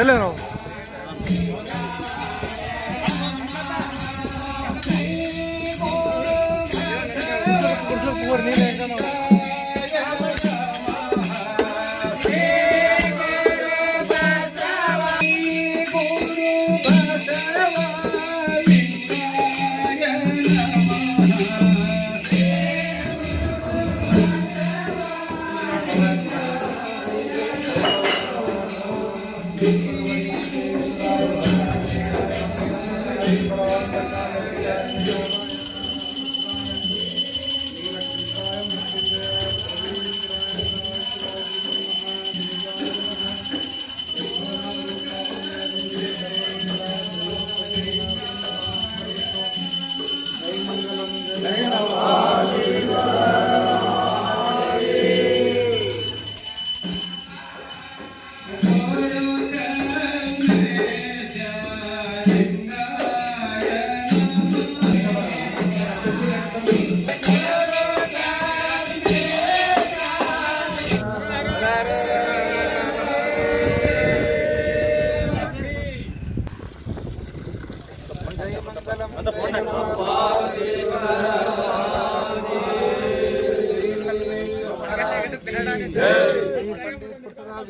ಎಲ್ಲಿ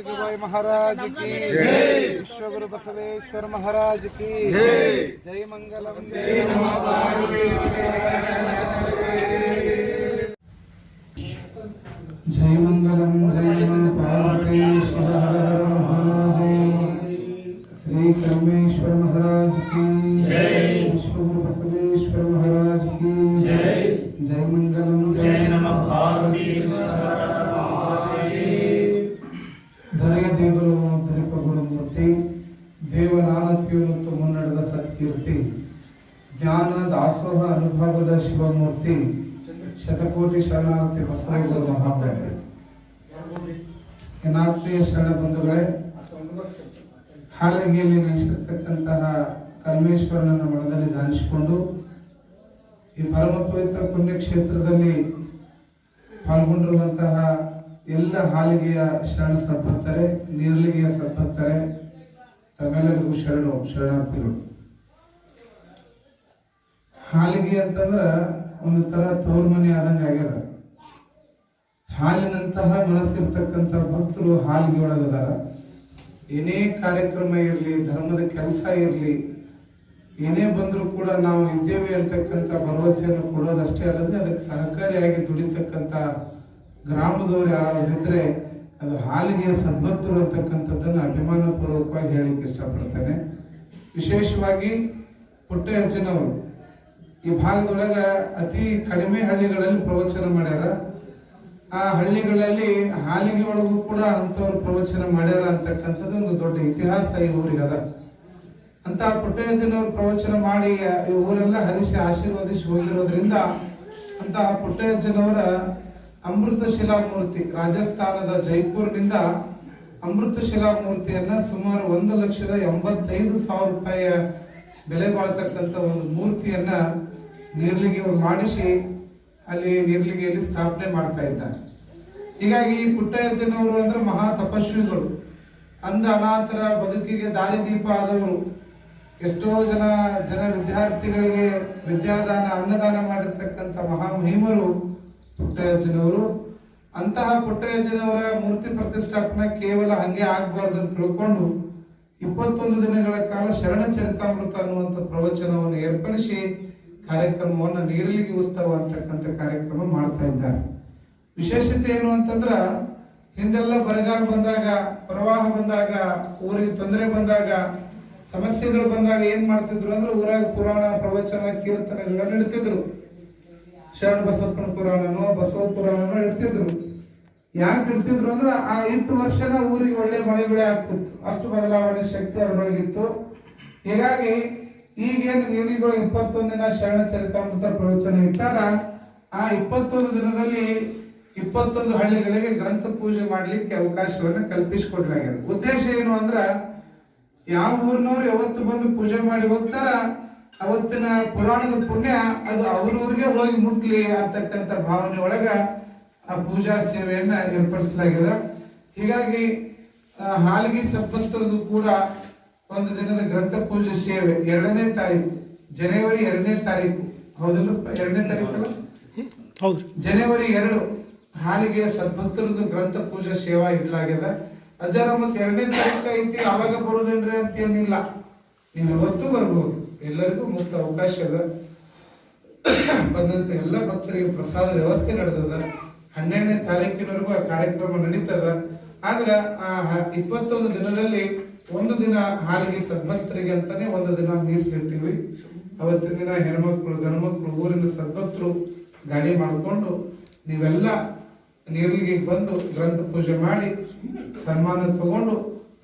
जगदुबाई महाराज की। विश्व गुरु बसवेश्वर महाराज की। जय। मंगलम। जय मंगलम जय माँ पार्वती श्री कमे ದಾಸೋಹ ಅನುಭವದ ಶಿವಮೂರ್ತಿ ಶತಕೋಟಿ ಶರಣಾರ್ಥಿ ಬಸವೇಶ್ವರ ಮಹಾಪ್ರಭು. ಎನ್ನಾತ್ಮೀಯ ಶರಣ ಬಂಧುಗಳೇ, ಹಾಲಗಿಯಲ್ಲಿ ನೆಲೆಸಿರ್ತಕ್ಕಂತಹ ಕಲ್ಮೇಶ್ವರನನ್ನು ಮನದಲ್ಲಿ ಧ್ಯಾನಿಸಿಕೊಂಡು ಈ ಪರಮ ಪವಿತ್ರ ಪುಣ್ಯಕ್ಷೇತ್ರದಲ್ಲಿ ಪಾಲ್ಗೊಂಡಿರುವಂತಹ ಎಲ್ಲ ಹಾಲಿಗೆಯ ಶರಣ ಸದ್ಭಕ್ತರೆ, ನೀರ್ಲಿಗೆಯ ಸದ್ಭಕ್ತರೆ, ತಮ್ಮೆಲ್ಲರಿಗೂ ಶರಣು, ಶರಣಾರ್ಥಿಗಳು. ಹಾಲಿಗೆ ಅಂತಂದ್ರೆ ಒಂದು ತರ ತವ್ರ ಮನೆ ಆದಂಗ ಆಗ್ಯದ. ಹಾಲಿನಂತಹ ಮನಸ್ಸಿರ್ತಕ್ಕಂಥ ಭಕ್ತರು ಹಾಲಿಗೆ ಒಳಗದಾರ ಏನೇ ಕಾರ್ಯಕ್ರಮ ಇರಲಿ, ಧರ್ಮದ ಕೆಲಸ ಇರಲಿ, ಏನೇ ಬಂದರೂ ಕೂಡ ನಾವು ಇದ್ದೇವೆ ಅಂತಕ್ಕಂಥ ಭರವಸೆಯನ್ನು ಕೊಡೋದಷ್ಟೇ ಅಲ್ಲದೆ ಅದಕ್ಕೆ ಸಹಕಾರಿಯಾಗಿ ದುಡಿತಕ್ಕಂಥ ಗ್ರಾಮದವರು ಯಾರಾದ್ರೂ ಇದ್ರೆ ಅದು ಹಾಲಿಗೆ ಸದ್ಭಕ್ತರು ಅಂತಕ್ಕಂಥದ್ದನ್ನು ಅಭಿಮಾನಪೂರ್ವಕವಾಗಿ ಹೇಳಲಿಕ್ಕೆ ಇಷ್ಟಪಡ್ತೇನೆ. ವಿಶೇಷವಾಗಿ ಪುಟ್ಟಯ್ಯಜ್ಜನವರು ಈ ಭಾಗದೊಳಗ ಅತಿ ಕಡಿಮೆ ಹಳ್ಳಿಗಳಲ್ಲಿ ಪ್ರವಚನ ಮಾಡ್ಯಾರ. ಆ ಹಳ್ಳಿಗಳಲ್ಲಿ ಹಾಲಿಗೆ ಒಳಗೂ ಕೂಡ ಅಂಥವ್ರು ಪ್ರವಚನ ಮಾಡ್ಯಾರ ಅಂತಕ್ಕಂಥದ್ದು ಒಂದು ದೊಡ್ಡ ಇತಿಹಾಸ ಈ ಊರಿಗೆ ಅದ. ಅಂತ ಪುಟ್ಟಯ್ಯಜ್ಜನವರು ಪ್ರವಚನ ಮಾಡಿ ಈ ಊರೆಲ್ಲ ಹರಿಸಿ ಆಶೀರ್ವದಿಸಿ ಹೋಗಿರೋದ್ರಿಂದ ಅಂತಹ ಪುಟ್ಟಯ್ಯಜ್ಜನವರ ಅಮೃತ ಶಿಲಾಮೂರ್ತಿ ರಾಜಸ್ಥಾನದ ಜೈಪುರ್ನಿಂದ ಅಮೃತ ಶಿಲಾಮೂರ್ತಿಯನ್ನ ಸುಮಾರು ಒಂದು ಲಕ್ಷದ ಎಂಬತ್ತೈದು ಸಾವಿರ ರೂಪಾಯಿಯ ಬೆಲೆ ಬಾಳ್ತಕ್ಕಂಥ ಒಂದು ಮೂರ್ತಿಯನ್ನ ನೀರ್ಲಿಗೆ ಮಾಡಿಸಿ ಅಲ್ಲಿ ನಿರ್ಲಿಗೆಯಲ್ಲಿ ಸ್ಥಾಪನೆ ಮಾಡ್ತಾ ಇದ್ದಾರೆ. ಹೀಗಾಗಿ ಈ ಪುಟ್ಟಯ್ಯಜ್ಜನವರು ಅಂದ್ರೆ ಮಹಾ ತಪಸ್ವಿಗಳು. ಅಂದ ಅನಾಥರ ಬದುಕಿಗೆ ದಾರಿದೀಪ ಆದವರು. ಎಷ್ಟೋ ಜನ ಜನ ವಿದ್ಯಾರ್ಥಿಗಳಿಗೆ ವಿದ್ಯಾದಾನ, ಅನ್ನದಾನ ಮಾಡಿರ್ತಕ್ಕಂಥ ಮಹಾಮಹಿಮರು ಪುಟ್ಟಯ್ಯಜ್ಜನವರು. ಅಂತಹ ಪುಟ್ಟಯ್ಯಜ್ಜನವರ ಮೂರ್ತಿ ಪ್ರತಿಷ್ಠಾಪನೆ ಕೇವಲ ಹಂಗೆ ಆಗ್ಬಾರ್ದು ಅಂತ ತಿಳ್ಕೊಂಡು ಇಪ್ಪತ್ತೊಂದು ದಿನಗಳ ಕಾಲ ಶರಣ ಚರಿತಾಮೃತ ಅನ್ನುವಂಥ ಪ್ರವಚನವನ್ನು ಏರ್ಪಡಿಸಿ ಕಾರ್ಯಕ್ರಮವನ್ನು ನೀರಲಿಗೆ ಉತ್ಸವ ಅಂತಕ್ಕಂಥ ಕಾರ್ಯಕ್ರಮ ಮಾಡ್ತಾ ಇದ್ದಾರೆ. ವಿಶೇಷತೆ ಏನು ಅಂತಂದ್ರೆ, ಹಿಂದೆಲ್ಲ ಬರಗಾಲ ಬಂದಾಗ, ಪ್ರವಾಹ ಬಂದಾಗ, ಊರಿಗೆ ತೊಂದರೆ ಬಂದಾಗ, ಸಮಸ್ಯೆಗಳು ಬಂದಾಗ ಏನ್ ಮಾಡ್ತಿದ್ರು ಅಂದ್ರೆ ಊರಾಗ ಪುರಾಣ, ಪ್ರವಚನ, ಕೀರ್ತನೆಗಳನ್ನ ಇಡ್ತಿದ್ರು. ಶರಣ ಬಸಪ್ಪನ ಪುರಾಣನೋ, ಬಸವ ಪುರಾಣನೋ ಇಡ್ತಿದ್ರು. ಯಾಕೆ ಇಡ್ತಿದ್ರು ಅಂದ್ರೆ, ಆ ಎಂಟು ವರ್ಷನ ಊರಿಗೆ ಒಳ್ಳೆ ಮಳೆ ಬೆಳೆ ಆಗ್ತಿತ್ತು. ಅಷ್ಟು ಬದಲಾವಣೆ ಶಕ್ತಿ ಅದರೊಳಗಿತ್ತು. ಹೀಗಾಗಿ ಈಗೇನು ನೀರಿಗಳು ಇಪ್ಪತ್ತೊಂದು ದಿನ ಶರಣ ಚರಿತಾಮೃತ ಪ್ರವಚನ ಇಟ್ಟಾರ, ಆ ಇಪ್ಪತ್ತೊಂದು ದಿನದಲ್ಲಿ ಇಪ್ಪತ್ತೊಂದು ಹಳ್ಳಿಗಳಿಗೆ ಗ್ರಂಥ ಪೂಜೆ ಮಾಡಲಿಕ್ಕೆ ಅವಕಾಶವನ್ನು ಕಲ್ಪಿಸಿಕೊಡ್ಲಾಗಿದೆ. ಉದ್ದೇಶ ಏನು ಅಂದ್ರ, ಯಾವ ಊರಿನವ್ರು ಯಾವತ್ತು ಬಂದು ಪೂಜೆ ಮಾಡಿ ಹೋಗ್ತಾರ, ಅವತ್ತಿನ ಪುರಾಣದ ಪುಣ್ಯ ಅದು ಅವ್ರವ್ರಿಗೆ ಹೋಗಿ ಮುಟ್ಲಿ ಅಂತಕ್ಕಂಥ ಭಾವನೆ ಒಳಗ ಆ ಪೂಜಾ ಸೇವೆಯನ್ನ ಏರ್ಪಡಿಸಲಾಗಿದೆ. ಹೀಗಾಗಿ ಹಾಲಿಗೆ ಸದ್ಭಕ್ತರದು ಕೂಡ ಒಂದು ದಿನದ ಗ್ರಂಥ ಪೂಜೆ ಸೇವೆ ಎರಡನೇ ತಾರೀಕು ಜನವರಿ ಎರಡನೇ ತಾರೀಕು. ಹೌದಲ್ಲ ಎರಡನೇ ತಾರೀಕು ಹೌದು. ಜನವರಿ ಎರಡು ಹಾಲಿಗೆ ಸದ್ಭಕ್ತರದ್ದು ಗ್ರಂಥ ಪೂಜೆ ಸೇವಾ ಇಡ್ಲಾಗ್ಯದ. ಅಜ್ಜರ ಮತ್ತೆ ಎರಡನೇ ತಾರೀಕು ಐತಿ ಅವಾಗ ಬರುದೇನ್ರಿ ಅಂತ ಏನಿಲ್ಲ. ನೀವು ಇವತ್ತು ಬರ್ಬೋದು. ಎಲ್ಲರಿಗೂ ಮುಕ್ತ ಅವಕಾಶ ಅದ. ಬಂದಂತ ಎಲ್ಲ ಭಕ್ತರಿಗೆ ಪ್ರಸಾದ ವ್ಯವಸ್ಥೆ ನಡೆದದ. ಹನ್ನೆರಡನೇ ತಾರೀಕಿನವರೆಗೂ ಆ ಕಾರ್ಯಕ್ರಮ ನಡೀತದ. ಆದ್ರ ಆ ಇಪ್ಪತ್ತೊಂದು ದಿನದಲ್ಲಿ ಒಂದು ದಿನ ಹಾಲಿಗೆ ಸದ್ಭಕ್ತರಿಗೆ ಅಂತಾನೆ ಒಂದು ದಿನ ಮೀಸಲಿಟ್ಟಿವಿ ಅವತ್ತಿನ ದಿನ ಹೆಣ್ಮಕ್ಳು, ಗಂಡ್ಮಕ್ಳು, ಊರಿನ ಸದ್ಭಕ್ತರು ಗಾಡಿ ಮಾಡಿಕೊಂಡು ನೀವೆಲ್ಲ ನೀರಿಗೆ ಬಂದು ಗ್ರಂಥ ಪೂಜೆ ಮಾಡಿ ಸನ್ಮಾನ ತಗೊಂಡು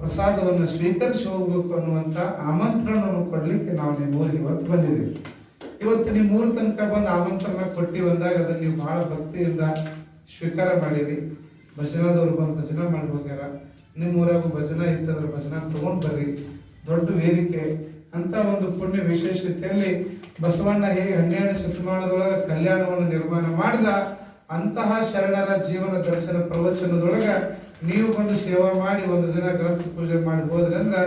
ಪ್ರಸಾದವನ್ನು ಸ್ವೀಕರಿಸಿ ಹೋಗ್ಬೇಕು ಅನ್ನುವಂತ ಆಮಂತ್ರಣವನ್ನು ಕೊಡ್ಲಿಕ್ಕೆ ನಾವು ನಿಮ್ಮ ಊರಿಗೆ ಇವತ್ತು ಬಂದಿದ್ದೀವಿ. ಇವತ್ತು ನಿಮ್ಮ ಊರ ತನಕ ಬಂದು ಆಮಂತ್ರಣ ಕೊಟ್ಟಿ ಬಂದಾಗ ಅದನ್ನ ನೀವು ಬಹಳ ಭಕ್ತಿಯಿಂದ ಸ್ವೀಕಾರ ಮಾಡಿರಿ. ಭಜನಾದವ್ರು ಬಂದು ಭಜನಾ ಮಾಡಿ ನಿಮ್ಮ ಭಜನಾ ಇತ್ತಂದ್ರೆ ಭಜನ ತಗೊಂಡು ಬರ್ರಿ. ದೊಡ್ಡ ವೇದಿಕೆ. ಅಂತ ಒಂದು ಪುಣ್ಯ ವಿಶೇಷತೆಯಲ್ಲಿ ಬಸವಣ್ಣ ಹೇಗೆ ಹನ್ನೆರಡು ಶತಮಾನದೊಳಗ ಕಲ್ಯಾಣವನ್ನು ನಿರ್ಮಾಣ ಮಾಡಿದ, ಅಂತಹ ಶರಣರ ಜೀವನ ದರ್ಶನ ಪ್ರವಚನದೊಳಗ ನೀವು ಬಂದು ಸೇವಾ ಮಾಡಿ ಒಂದು ದಿನ ಗ್ರಂಥ ಪೂಜೆ ಮಾಡಿ ಹೋದ್ರೆ ಅಂದ್ರ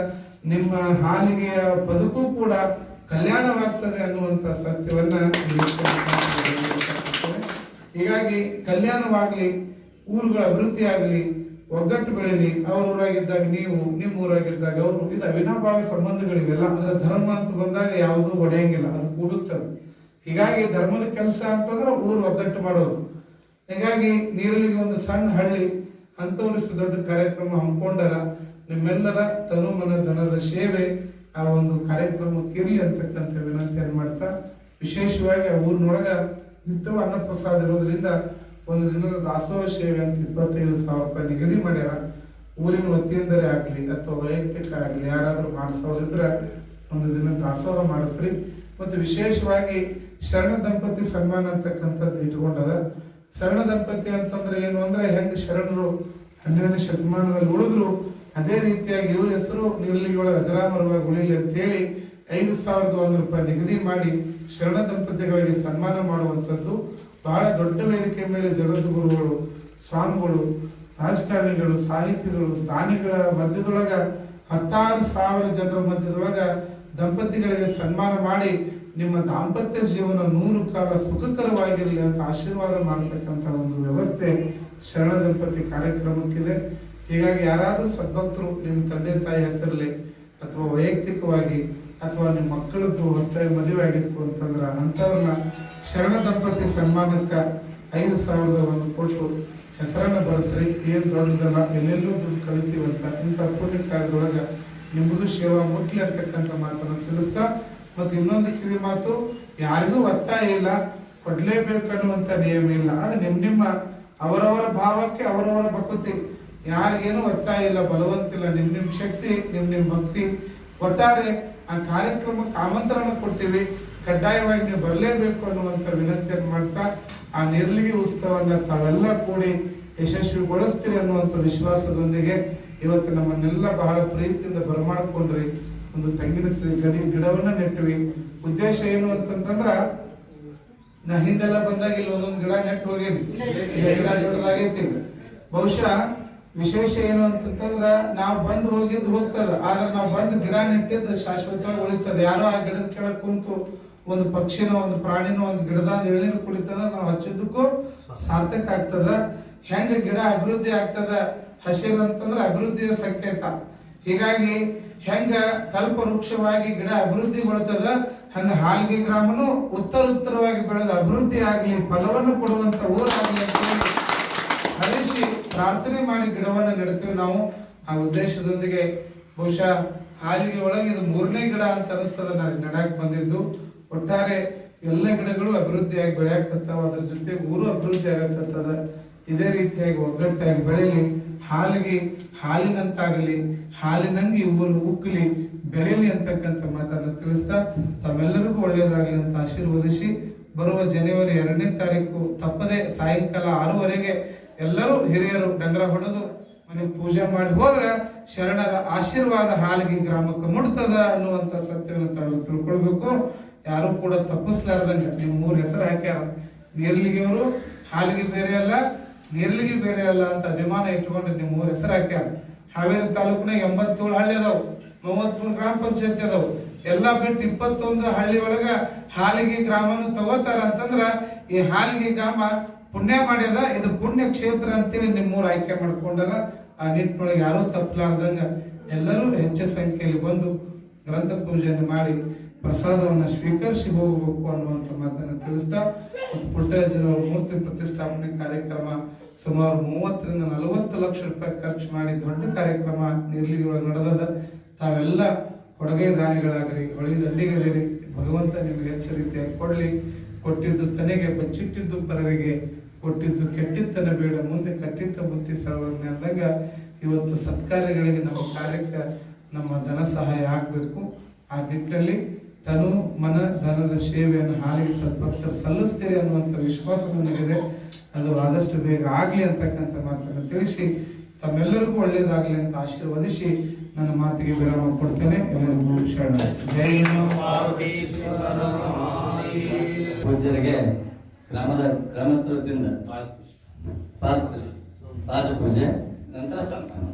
ನಿಮ್ಮ ಹಾಲಿಗೆಯ ಬದುಕು ಕೂಡ ಕಲ್ಯಾಣವಾಗ್ತದೆ ಅನ್ನುವಂತ ಸತ್ಯವನ್ನ ಹೀಗಾಗಿ ಕಲ್ಯಾಣವಾಗ್ಲಿ, ಊರುಗಳ ಅಭಿವೃದ್ಧಿ ಆಗ್ಲಿ ಒಗ್ಗಟ್ಟು ಬೆಳೀಲಿ ಅವ್ರ ಊರಾಗಿದ್ದಾಗ ನೀವು ನಿಮ್ಮ ಊರಾಗಿದ್ದಾಗ ಅವರು ಇದು ಅವಿನಾಭಾವಿ ಸಂಬಂಧಗಳಿವೆಲ್ಲ. ಅಂದ್ರೆ ಧರ್ಮ ಅಂತ ಬಂದಾಗ ಯಾವುದೂ ಒಡೆಯಂಗಿಲ್ಲ ಅದು ಕೂಡಿಸ್ತದೆ. ಹೀಗಾಗಿ ಧರ್ಮದ ಕೆಲಸ ಅಂತಂದ್ರೆ ಊರು ಒಗ್ಗಟ್ಟು ಮಾಡೋದು. ಹೀಗಾಗಿ ನೀರಲ್ಲಿ ಒಂದು ಸಣ್ಣ ಹಳ್ಳಿ ಅಂತವರಿಷ್ಟು ದೊಡ್ಡ ಕಾರ್ಯಕ್ರಮ ಹಮ್ಮಿಕೊಂಡರ ನಿಮ್ಮೆಲ್ಲರ ತನು ಮನ ಧನದ ಸೇವೆ ಆ ಒಂದು ಕಾರ್ಯಕ್ರಮಕ್ಕಿರಲಿ ಅಂತಕ್ಕಂಥ ವಿನಂತಿಯನ್ನು ಮಾಡ್ತಾ, ವಿಶೇಷವಾಗಿ ಆ ಊರಿನೊಳಗ ನಿತ್ಯವೂ ಅನ್ನಪ್ರಸಾದ ಇರೋದ್ರಿಂದ ಒಂದು ದಿನದ ದಾಸೋಹ ಸೇವೆ ಅಂತ ಇಪ್ಪತ್ತೈದು ಸಾವಿರ ರೂಪಾಯಿ ನಿಗದಿ ಮಾಡ್ಯಾರ. ಊರಿನ ವತಿಯಿಂದಲೇ ಆಗಲಿ ಅಥವಾ ವೈಯಕ್ತಿಕ ಆಗಲಿ ಯಾರಾದರೂ ಮಾಡಿಸೋರಿದ್ರೆ ಒಂದು ದಿನ ದಾಸೋಹ ಮಾಡಿಸ್ರಿ. ಮತ್ತು ವಿಶೇಷವಾಗಿ ಶರಣ ದಂಪತಿ ಸನ್ಮಾನ ಅಂತಕ್ಕಂಥದ್ದು ಇಟ್ಕೊಂಡದ. ಶರಣ ದಂಪತಿ ಅಂತಂದ್ರೆ ಏನು ಅಂದ್ರೆ ಹೆಂಗ್ ಶರಣರು ಹನ್ನೆರಡನೇ ಶತಮಾನದಲ್ಲಿ ಉಳಿದ್ರು, ಅದೇ ರೀತಿಯಾಗಿ ಇವ್ರ ಹೆಸರು ನಿರ್ಲಿಗೆ ಒಳಗೆ ಅಜರಾಮರವಾಗಿ ಉಳಿಲಿ ಅಂತೇಳಿ ಐದು ಸಾವಿರದ ಒಂದು ರೂಪಾಯಿ ನಿಗದಿ ಮಾಡಿ ಶರಣ ದಂಪತಿಗಳಿಗೆ ಸನ್ಮಾನ ಮಾಡುವಂಥದ್ದು ಬಹಳ ದೊಡ್ಡ ವೇದಿಕೆ ಮೇಲೆ ಜಗದ್ಗುರುಗಳು ಸ್ವಾಮಿಗಳು, ರಾಜಕಾರಣಿಗಳು, ಸಾಹಿತಿಗಳು, ದಾನಿಗಳ ಮಧ್ಯದೊಳಗ ಹತ್ತಾರು ಸಾವಿರ ಜನರ ಮಧ್ಯದೊಳಗ ದಂಪತಿಗಳಿಗೆ ಸನ್ಮಾನ ಮಾಡಿ ನಿಮ್ಮ ದಾಂಪತ್ಯ ಜೀವನ ನೂರು ಕಾಲ ಸುಖಕರವಾಗಿರಲಿ ಅಂತ ಆಶೀರ್ವಾದ ಮಾಡತಕ್ಕಂತ ಒಂದು ವ್ಯವಸ್ಥೆ ಶರಣ ದಂಪತಿ ಕಾರ್ಯಕ್ರಮಕ್ಕಿದೆ. ಹೀಗಾಗಿ ಯಾರಾದರೂ ಸದ್ಭಕ್ತರು ನಿಮ್ಮ ತಂದೆ ತಾಯಿ ಹೆಸರಲ್ಲಿ ಅಥವಾ ವೈಯಕ್ತಿಕವಾಗಿ ಅಥವಾ ನಿಮ್ಮ ಮಕ್ಕಳದ್ದು ಹೊಸದಾಗಿ ಮದುವೆ ಆಗಿತ್ತು ಅಂತಂದ್ರೆ ಅಂಥವ್ರನ್ನ ಶರಣ ದಂಪತಿ ಸನ್ಮಾನಕ್ಕೆ ಐದು ಸಾವಿರದ ಒಂದು ಕೊಟ್ಟು ಹೆಸರನ್ನ ಬಳಸ್ರಿ. ಏನು ದೊಡ್ಡದಲ್ಲ ಎಲ್ಲೆಲ್ಲೂ ದುಡ್ಡು ಕಲಿತೀವಂತ ಇಂಥ ಪುಣ್ಯ ಕಾರ್ಯದೊಳಗೆ ನಿಮ್ಮದು ಸೇವಾ ಮುಟ್ಲಿ ಅಂತಕ್ಕಂಥ ಮಾತನ್ನು ತಿಳಿಸ್ತಾ, ಮತ್ತು ಇನ್ನೊಂದು ಕಿವಿ ಮಾತು, ಯಾರಿಗೂ ಒತ್ತಾಯ ಇಲ್ಲ ಕೊಡ್ಲೇಬೇಕನ್ನುವಂತ ನಿಯಮ ಇಲ್ಲ. ಅದು ನಿಮ್ಮ ನಿಮ್ಮ ಅವರವರ ಭಾವಕ್ಕೆ, ಅವರವರ ಭಕ್ತಿ, ಯಾರಿಗೇನು ಒತ್ತಾಯ ಇಲ್ಲ, ಬಲವಂತಿಲ್ಲ. ನಿಮ್ಮ ನಿಮ್ಮ ಶಕ್ತಿ ನಿಮ್ಮ ನಿಮ್ಮ ಭಕ್ತಿ. ಒಟ್ಟಾರೆ ಆ ಕಾರ್ಯಕ್ರಮಕ್ಕೆ ಆಮಂತ್ರಣ ಕೊಟ್ಟಿವಿ ಕಡ್ಡಾಯವಾಗಿ ನೀವು ಬರಲೇಬೇಕು ಅನ್ನುವಂತ ವಿನಂತಿಯನ್ನು ಮಾಡ್ತಾ ಆ ನಿರ್ಲಿಗೆ ಉತ್ಸವವನ್ನು ತಾವೆಲ್ಲ ಕೂಡಿ ಯಶಸ್ವಿಗೊಳಿಸ್ತೀರಿ ಅನ್ನುವಂಥ ವಿಶ್ವಾಸದೊಂದಿಗೆ ಇವತ್ತು ನಮ್ಮನ್ನೆಲ್ಲ ಬಹಳ ಪ್ರೀತಿಯಿಂದ ಬರಮಾಡಿಕೊಂಡ್ರಿ. ಒಂದು ತೆಂಗಿನ ಸರಿ ಗಡಿ ಗಿಡವನ್ನ ನೆಟ್ಟಿವಿ. ಉದ್ದೇಶ ಏನು ಅಂತಂತಂದ್ರ ನಾ ಹಿಂದೆಲ್ಲ ಬಂದಾಗ ಇಲ್ಲಿ ಒಂದೊಂದು ಗಿಡ ನೆಟ್ಟು ಹೋಗೇನಿ. ಬಹುಶಃ ವಿಶೇಷ ಏನು ಅಂತಂತಂದ್ರ ನಾವು ಬಂದು ಹೋಗಿದ್ದು ಹೋಗ್ತದ, ಆದ್ರೆ ನಾವು ಬಂದು ಗಿಡ ನೆಟ್ಟಿದ್ದು ಶಾಶ್ವತವಾಗಿ ಉಳಿತದ. ಯಾರೋ ಆ ಗಿಡದ ಕೆಳಗೆ ಕುಂತು ಒಂದು ಪಕ್ಷಿನೋ, ಒಂದು ಪ್ರಾಣಿನೋ, ಒಂದು ಗಿಡದ ಎಳ್ನೀರು ಕುಡಿತದ ನಾವು ಹಚ್ಚಿದ್ದಕ್ಕೂ ಸಾರ್ಥಕ ಆಗ್ತದ. ಹೆಂಗ ಗಿಡ ಅಭಿವೃದ್ಧಿ ಆಗ್ತದ? ಹಸಿರು ಅಂತಂದ್ರೆ ಅಭಿವೃದ್ಧಿಯ ಸಂಕೇತ. ಹೀಗಾಗಿ ಹೆಂಗ ಕಲ್ಪ ವೃಕ್ಷವಾಗಿ ಗಿಡ ಅಭಿವೃದ್ಧಿಗೊಳ್ತದ, ಹಂಗ ಹಾಲ್ಗಿ ಗ್ರಾಮನು ಉತ್ತರ ಉತ್ತರವಾಗಿ ಬೆಳೆದ ಅಭಿವೃದ್ಧಿ ಆಗ್ಲಿ, ಫಲವನ್ನು ಕೊಡುವಂತ ಊರಾಗ್ಲಿ ಪ್ರಾರ್ಥನೆ ಮಾಡಿ ಗಿಡವನ್ನು ನೆಡ್ತೀವಿ ನಾವು. ಆ ಉದ್ದೇಶದೊಂದಿಗೆ ಬಹುಶಃ ಹಾಲಿಗೆ ಒಳಗೆ ಇದು ಮೂರನೇ ಗಿಡ ಅಂತ ಅನಿಸ್ತದೆ ನಾನು ನೆಡಕ್ ಬಂದಿದ್ದು. ಒಟ್ಟಾರೆ ಎಲ್ಲ ಗಿಡಗಳು ಅಭಿವೃದ್ಧಿಯಾಗಿ ಬೆಳೆಯಕತ್ತಾವ ಅದ್ರ ಜೊತೆ ಊರು ಅಭಿವೃದ್ಧಿ ಆಗತ್ತದ. ಇದೇ ರೀತಿಯಾಗಿ ಒಗ್ಗಟ್ಟಾಗಿ ಬೆಳೆಯಲಿ ಹಾಲಿಗೆ, ಹಾಲಿನಂತಾಗಲಿ, ಹಾಲಿನಂಗೆ ಊರು ಉಕ್ಕಲಿ ಬೆಳೆಯಲಿ ಅಂತಕ್ಕಂಥ ಮಾತನ್ನು ತಿಳಿಸ್ತಾ ತಮ್ಮೆಲ್ಲರಿಗೂ ಒಳ್ಳೆಯದಾಗಲಿ ಅಂತ ಆಶೀರ್ವದಿಸಿ ಬರುವ ಜನವರಿ ಎರಡನೇ ತಾರೀಕು ತಪ್ಪದೆ ಸಾಯಂಕಾಲ ಆರೂವರೆಗೆ ಎಲ್ಲರೂ ಹಿರಿಯರು ಡಂಗರ ಹೊಡೆದು ಮನೆ ಪೂಜೆ ಮಾಡಿ ಹೋದ್ರೆ ಶರಣರ ಆಶೀರ್ವಾದ ಹಾಲಿಗೆ ಗ್ರಾಮಕ್ಕೆ ಮುಟ್ತದ ಅನ್ನುವಂತ ಸತ್ಯವನ್ನು ತಾವು ತಿಳ್ಕೊಳ್ಬೇಕು. ಯಾರು ಕೂಡ ತಪ್ಪಿಸ್ಲಾರ್ದಂಗೆ ನೀವು ಮೂರ್ ಹೆಸರು ಹಾಕ್ಯಾರ. ನೀರ್ಲಿಗೆಯವರು, ಹಾಲಿಗೆ ಬೇರೆ ಅಲ್ಲ, ನೀರ್ಲಿಗೆ ಬೇರೆ ಅಲ್ಲ ಅಂತ ಅಭಿಮಾನ ಇಟ್ಕೊಂಡು ನೀವು ಮೂರ್ ಹೆಸರು ಹಾಕ್ಯಾರ. ಹಾವೇರಿ ತಾಲೂಕಿನಾಗ ಎಂಬತ್ತೇಳು ಹಳ್ಳಿ ಅದಾವು. ಮೂವತ್ಮೂರು ಗ್ರಾಮ ಪಂಚಾಯತಿ ಅದಾವು. ಎಲ್ಲಾ ಬಿಟ್ಟು ಇಪ್ಪತ್ತೊಂದು ಹಳ್ಳಿ ಒಳಗ ಹಾಲಿಗೆ ಗ್ರಾಮನು ತಗೋತಾರ ಅಂತಂದ್ರ ಈ ಹಾಲಿಗೆ ಗ್ರಾಮ ಪುಣ್ಯ ಮಾಡ್ಯದ, ಇದು ಪುಣ್ಯ ಕ್ಷೇತ್ರ ಅಂತೇಳಿ ನಿಮ್ಮೂರು ಆಯ್ಕೆ ಮಾಡ್ಕೊಂಡಾರ. ಆ ನಿಟ್ಟಿನೊಳಗೆ ಯಾರೂ ತಪ್ಪಲಾರ್ದಂಗ ಎಲ್ಲರೂ ಹೆಚ್ಚಿನ ಸಂಖ್ಯೆಯಲ್ಲಿ ಬಂದು ಗ್ರಂಥ ಪೂಜೆಯನ್ನು ಮಾಡಿ ಪ್ರಸಾದವನ್ನು ಸ್ವೀಕರಿಸಿ ಹೋಗಬೇಕು ಅನ್ನುವಂಥ ಮಾತನ್ನು ತಿಳಿಸ್ತಾ ಪುಟ್ಟಜ್ಜನವರ ಮೂರ್ತಿ ಪ್ರತಿಷ್ಠಾಪನೆ ಕಾರ್ಯಕ್ರಮ ಸುಮಾರು ಮೂವತ್ತರಿಂದ ನಲವತ್ತು ಲಕ್ಷ ರೂಪಾಯಿ ಖರ್ಚು ಮಾಡಿ ದೊಡ್ಡ ಕಾರ್ಯಕ್ರಮ ನಿರ್ಲಿಗೆ ಒಳಗೆ ನಡೆದದ. ತಾವೆಲ್ಲ ಕೊಡುಗೆ ದಾನಿಗಳಾಗ್ರಿ, ಹೊಳಿ ಭಗವಂತ ನಿಮಗೆ ಹೆಚ್ಚು ರೀತಿಯಾಗಿ ಕೊಡಲಿ. ಕೊಟ್ಟಿದ್ದು ತನಗೆ ಬಚ್ಚಿಟ್ಟಿದ್ದು ಪರರಿಗೆ. ಕೊಟ್ಟಿದ್ದು ಕೆಟ್ಟಿತ್ತನ ಬೇಡ ಮುಂದೆ ಕಟ್ಟಿಟ್ಟ ಬುತ್ತಿ ಸರ್ವಜ್ಞ ಅಂದಾಗ ಇವತ್ತು ಸತ್ಕಾರ್ಯಗಳಿಗೆ ನಮ್ಮ ಕಾರ್ಯಕ್ಕೆ ನಮ್ಮ ಧನ ಸಹಾಯ ಆಗಬೇಕು. ಆ ನಿಟ್ಟಿನಲ್ಲಿ ತನು ಮನ ಧನದ ಸೇವೆಯನ್ನು ಹಾಲಿಗೆ ಸದ್ಭಕ್ತರು ಸಲ್ಲಿಸ್ತೀರಿ ಅನ್ನುವಂಥ ವಿಶ್ವಾಸ ನನಗಿದೆ ಅದು ಆದಷ್ಟು ಬೇಗ ಆಗಲಿ ಅಂತಕ್ಕಂಥ ಮಾತನ್ನು ತಿಳಿಸಿ ತಮ್ಮೆಲ್ಲರಿಗೂ ಒಳ್ಳೆಯದಾಗಲಿ ಅಂತ ಆಶೀರ್ವದಿಸಿ ನನ್ನ ಮಾತಿಗೆ ವಿರಾಮ ಕೊಡ್ತೇನೆ. ಎಲ್ಲರಿಗೂ ಶರಣ ಜೈ ಪೂಜ್ಯರಿಗೆ ಗ್ರಾಮದ ಗ್ರಾಮಸ್ಥರದಿಂದ ವತಿಯಿಂದ ಪಾದ ಪೂಜೆ ಪಾದ ಪೂಜೆ ನಂತರ ಸನ್ಮಾನ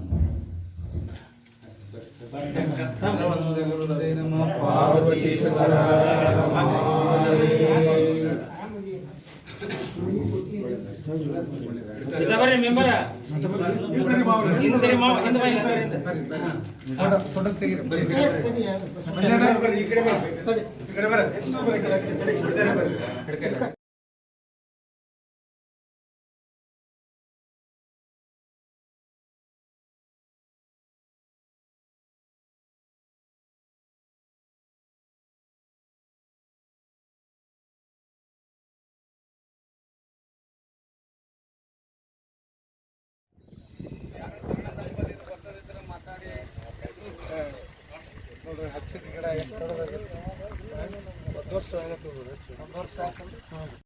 ಜೈ ನಮಃ ಇದ ಬರ್ರಿ ಮೆಂಬರ ಹಿಂದ್ ನೋಡ್ರಿ ಹಚ್ಚಿದ ಗಿಡ ಎಷ್ಟು ಒಂದು ವರ್ಷ ಆಗತ್ತೆ ಒಂದು ವರ್ಷ ಆಯ್ತಂದ್ರೆ